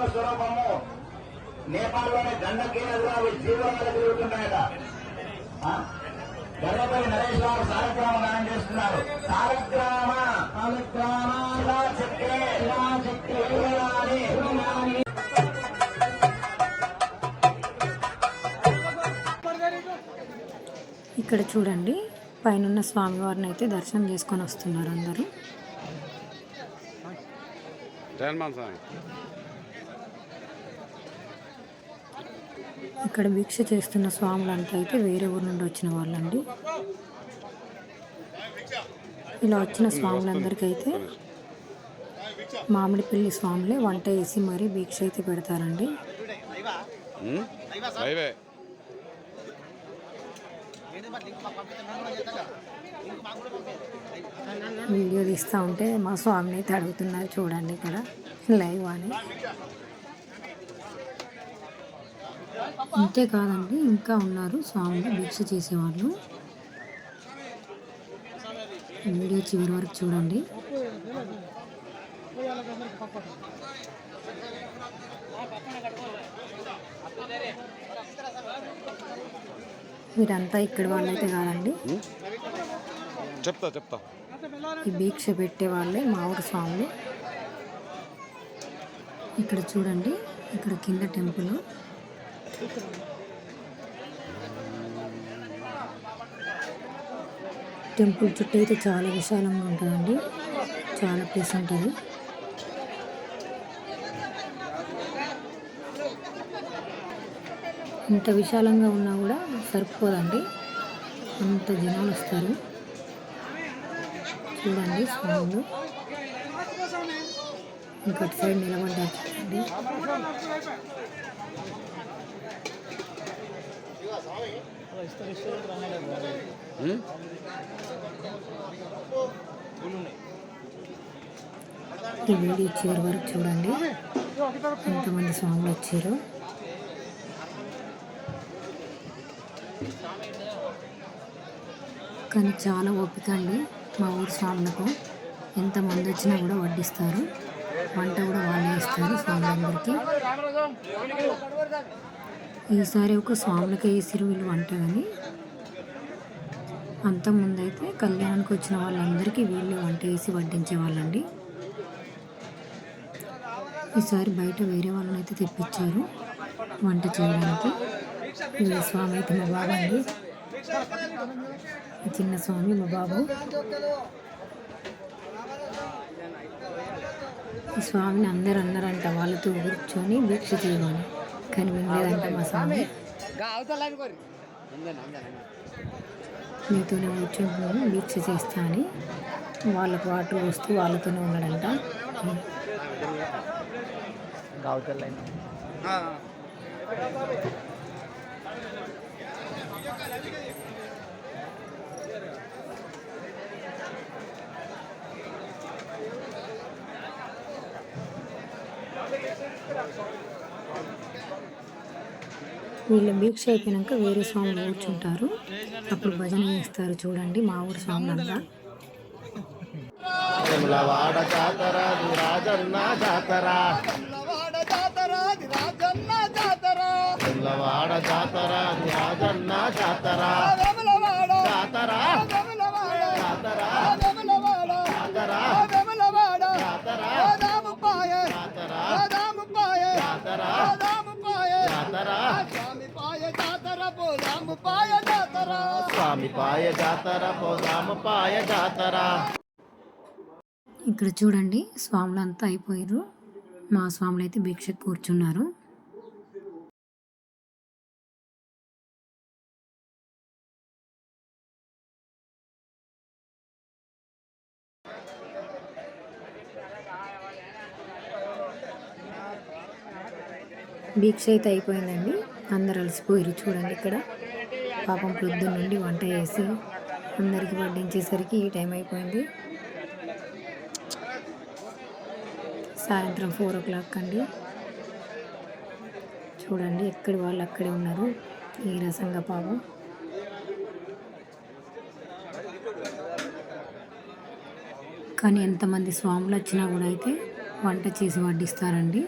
విష్ణు స్వరూపము నేపాల్లోని గండకీ నదిలో అవి జీవనాలు తిరుగుతున్నాయట ఆ? గర్భపల్లి నరేష్ గారు సాలగ్రామ దానం చేస్తున్నారు సాలగ్రామ సాలగ్రామ చక్రే చక్రే. ఇక్కడ చూడండి పైనున్న స్వామివారిని అయితే దర్శనం చేసుకొని వస్తున్నారు అందరూ జగన్మోహన్ స్వామి ఇక్కడ భిక్ష చేస్తున్న స్వాములంతా అయితే వేరే ఊరు నుండి వచ్చిన వాళ్ళండి. ఇలా వచ్చిన స్వాములందరికీ అయితే మామిడిపల్లి స్వాములే వంట వేసి మరీ భిక్ష అయితే పెడతారండి. వీడియో తీస్తూ ఉంటే మా స్వామిని అయితే అడుగుతున్నారు చూడండి ఇక్కడ లైవ్ అని. ఇంతే కాదండి ఇంకా ఉన్నారు. స్వాములు భిక్ష చేసేవాళ్ళు. వీడియో చివరి వరకు చూడండి. వీరంతా ఇక్కడ వాళ్ళైతే కాదండి. చెప్తా చెప్తా. ఈ దీక్ష పెట్టే వాళ్ళే మా ఊరు స్వాములు. ఇక్కడ చూడండి ఇక్కడ కింద టెంపుల్. టెంపుల్ చుట్టూ అయితే చాలా విశాలంగా ఉంటుందండి. చాలా ప్లేస్ ఉంటుంది. ఇంత విశాలంగా ఉన్నా కూడా సరిపోదండి. అంత జనాలు వస్తారు. చూడండి స్వాములు ఇంకటి సైడ్ నిలబడ్డారు చూడండి ఉమ్? ఈ వీడియో చివరి వరకు చూడండి. ఎంతమంది స్వాములు వచ్చారు? కానీ చాలా ఓపిక అండి మా ఊరు స్వాములకు. ఎంతమంది వచ్చినా కూడా వడ్డిస్తారు. వంట కూడా వాళ్ళే ఇస్తారు స్వాములందరికీ. ఈసారి ఒక స్వాములకే వేసిరు వీళ్ళు వంట అంత ముందైతే కళ్యాణానికి వచ్చిన వాళ్ళందరికీ వీళ్ళు వంట వేసి వడ్డించే వాళ్ళండి. ఈసారి బయట వేరే వాళ్ళని అయితే తెప్పించారు వంట చేయడానికి. ఈ స్వామి అయితే మా బాబు అండి. చిన్న స్వామి మా బాబు. ఈ స్వామిని అందరు అన్నారంట వాళ్ళతో కూర్చొని దీక్ష చేయమని. కానీ మా స్వామి. కూర్చొని దీక్ష చేస్తా అని. వాళ్ళకు వాటర్ వస్తూ వాళ్ళతోనే ఉన్నాడంట. వీళ్ళు భిక్ష అయిపోయాక వేరే స్వాములు కూర్చుంటారు. అప్పుడు భజన చేస్తారు చూడండి మా ఊరు స్వాములంతా వేములవాడ జాతర జాతరా. జాతర. స్వామి పాయ జాతర పోదాము పాయ ఇక్కడ చూడండి స్వాములంతా అయిపోయారు మా స్వాములు అయితే భిక్ష కూర్చున్నారు. భిక్ష అయితే అయిపోయిందండి. అందరు అలసిపోయారు చూడండి ఇక్కడ. పాపం పొద్దున్న నుండి వంట చేసి అందరికి వడ్డించేసరికి ఈ టైం అయిపోయింది. సాయంత్రం ఫోర్ ఓ క్లాక్ అండి. చూడండి ఎక్కడి వాళ్ళు అక్కడే ఉన్నారు. ఈ రసంగా పాపం కానీ ఎంతమంది స్వాములు వచ్చినా కూడా అయితే వంట చేసి వడ్డిస్తారండి.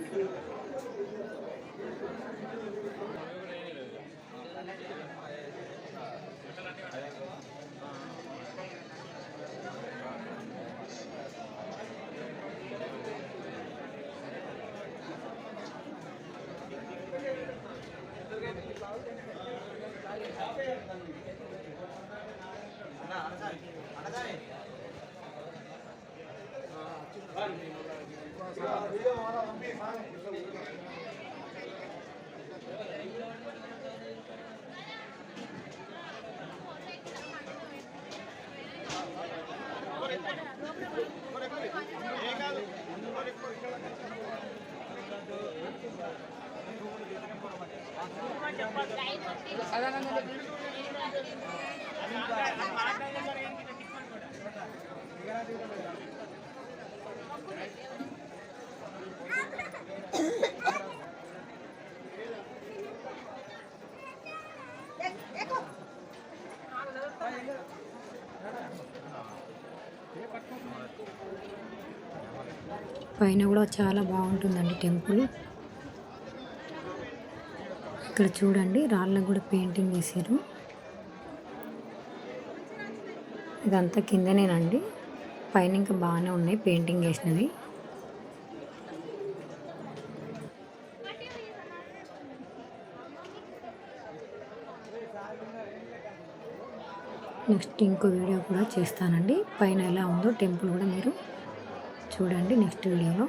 పైన కూడా చాలా బాగుంటుందండి టెంపుల్. ఇక్కడ చూడండి రాళ్ళకు కూడా పెయింటింగ్ వేసారు ఇదంతా కిందనేనండి. పైన ఇంకా బాగానే ఉన్నాయి పెయింటింగ్ వేసినవి నెక్స్ట్ ఇంకో వీడియో కూడా చేస్తానండి. పైన ఎలా ఉందో టెంపుల్ కూడా మీరు చూడండి నెక్స్ట్ వీడియోలో.